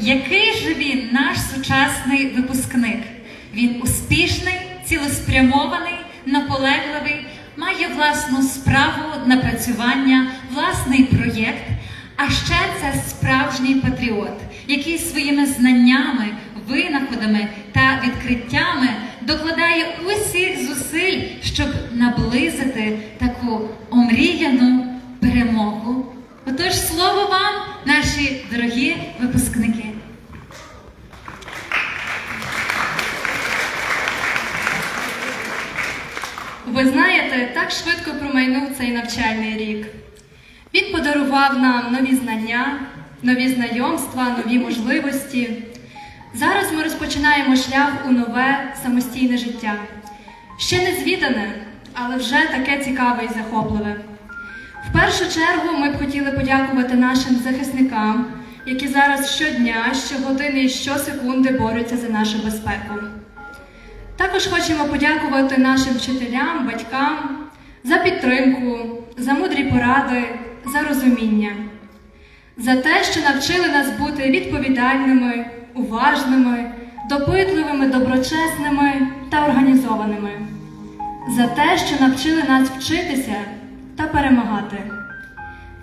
Який же він наш сучасний випускник? Він успішний, цілеспрямований, наполегливий, має власну справу, напрацювання, власний проєкт. А ще це справжній патріот, який своїми знаннями, винаходами та відкриттями докладає усіх зусиль, щоб наблизити таку омріяну перемогу. Отож, слово вам, наші дорогі випускники. Ви знаєте, так швидко промайнув цей навчальний рік. Він подарував нам нові знання, нові знайомства, нові можливості. Зараз ми розпочинаємо шлях у нове самостійне життя. Ще не звідане, але вже таке цікаве і захопливе. В першу чергу ми б хотіли подякувати нашим захисникам, які зараз щодня, щогодини і щосекунди борються за нашу безпеку. Також хочемо подякувати нашим вчителям, батькам за підтримку, за мудрі поради, за розуміння, за те, що навчили нас бути відповідальними, уважними, допитливими, доброчесними та організованими, за те, що навчили нас вчитися та перемагати.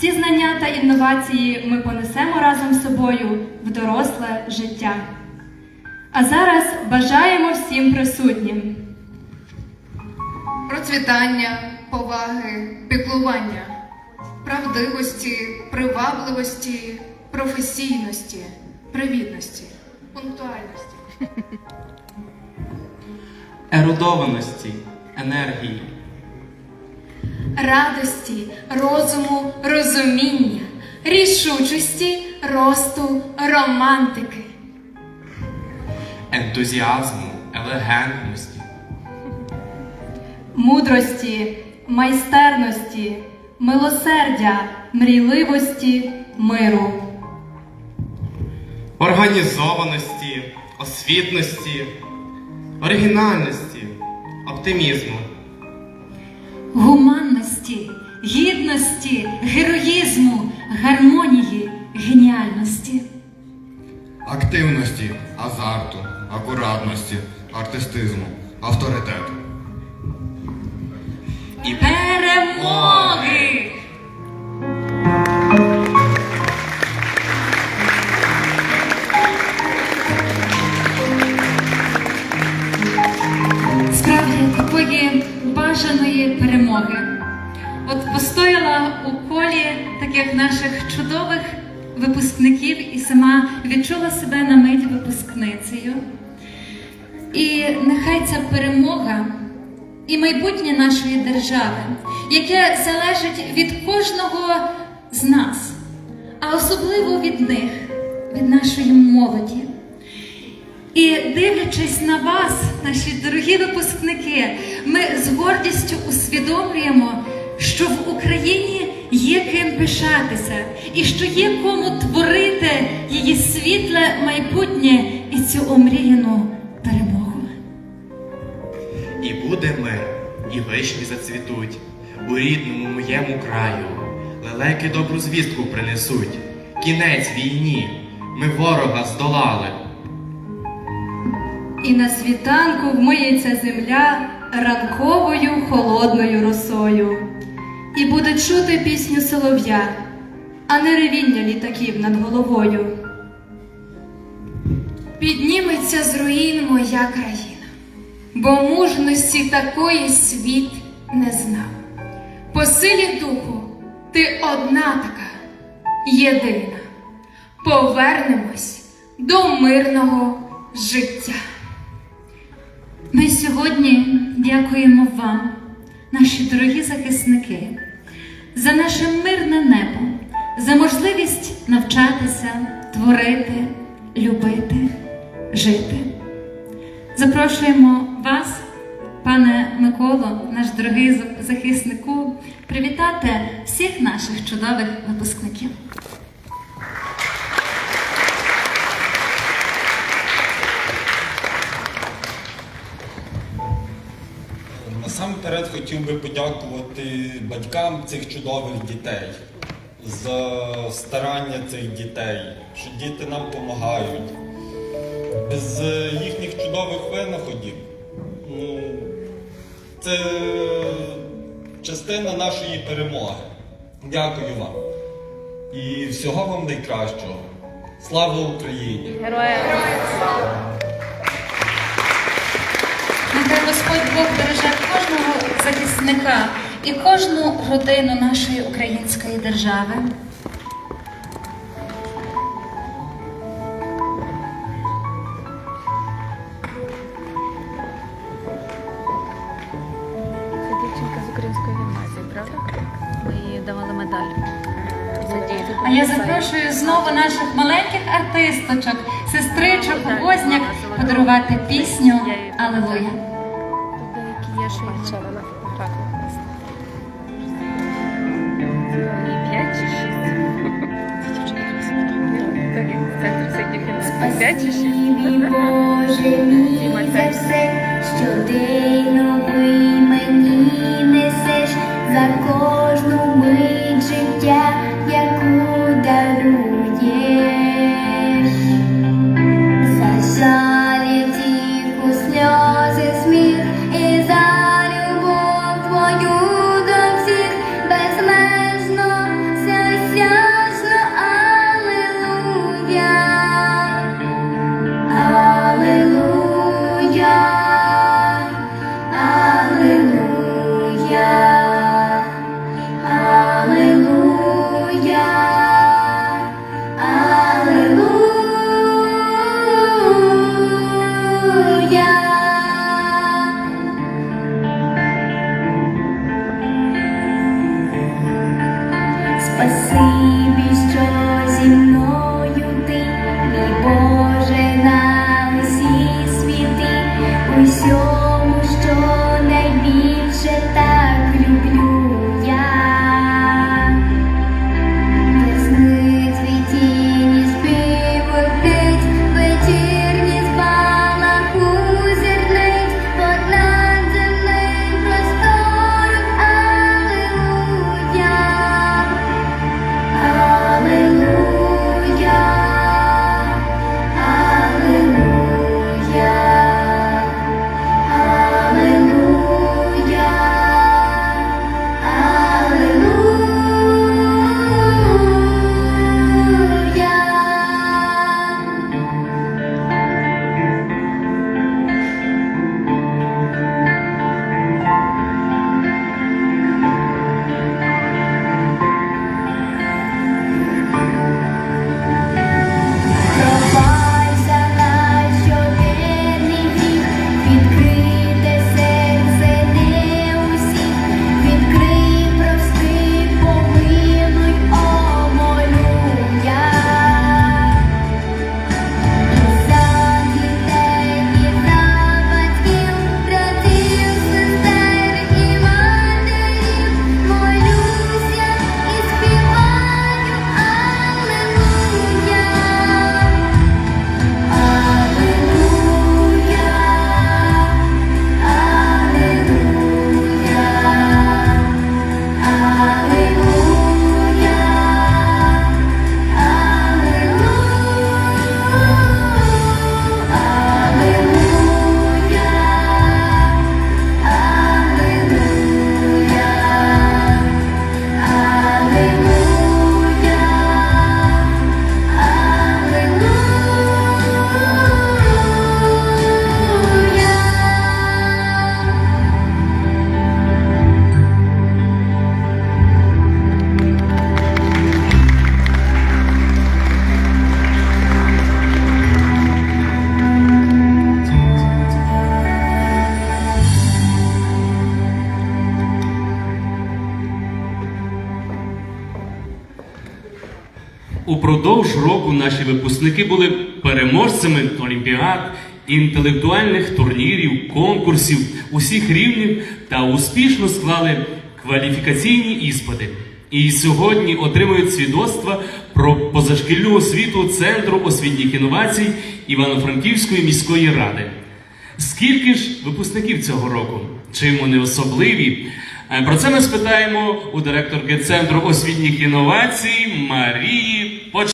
Ці знання та інновації ми понесемо разом з собою в доросле життя. А зараз бажаємо всім присутнім. процвітання, поваги, піклування, правдивості, привабливості, професійності, привітності, пунктуальності. ерудованості, енергії, радості, розуму, розуміння, рішучості, росту, романтики. ентузіазму, елегантності, мудрості, майстерності, милосердя, мрійливості, миру. організованості, освітності, оригінальності, оптимізму, Гуманності, гідності, героїзму, гармонії, геніальності. активності, азарту, акуратності, артистизму, авторитету. і Перемоги! Такої бажаної перемоги. От постояла у колі таких наших чудових випускників і сама відчула себе на мить випускницею. І нехай ця перемога і майбутнє нашої держави, яке залежить від кожного з нас, а особливо від них, від нашої молоді. І дивлячись на вас, наші дорогі випускники, ми з гордістю усвідомлюємо, що в Україні є ким пишатися, і що є кому творити її світле майбутнє і цю омріяну перемогу. І буде мир, і вишні зацвітуть у рідному моєму краю. Лелеки добру звістку принесуть. Кінець війні. Ми ворога здолали. І на світанку вмиється земля ранковою холодною росою. І буде чути пісню солов'я, а не ревіння літаків над головою. Підніметься з руїн моя країна, бо мужності такої світ не знав. По силі духу ти одна така, єдина. Повернемось до мирного життя. Ми сьогодні дякуємо вам, наші дорогі захисники, за наше мирне небо, за можливість навчатися, творити, любити, жити. Запрошуємо вас, пане Миколо, наш дорогий захиснику, привітати всіх наших чудових випускників. Хотів би подякувати батькам цих чудових дітей. за старання цих дітей, що діти нам допомагають. Без їхніх чудових винаходів. Ну, це частина нашої перемоги. Дякую вам. І всього вам найкращого. Слава Україні! Нехай Господь Бог береже захисника і кожну родину нашої української держави. Це з української гімназії, правда? Ми давали медаль. А я запрошую знову наших маленьких артисточок, сестричок, возняк подарувати пісню Алелуя. Є, що їх вчора на фотографії. П'ять чи шість? Боже мій за все, що день мені несеш за asleep. Упродовж року наші випускники були переможцями олімпіад, інтелектуальних турнірів, конкурсів усіх рівнів та успішно склали кваліфікаційні іспити. І сьогодні отримують свідоцтва про позашкільну освіту Центру освітніх інновацій Івано-Франківської міської ради. Скільки ж випускників цього року? Чим вони особливі? Е, Про це ми спитаємо у директорки Центру освітніх інновацій Марії Поч.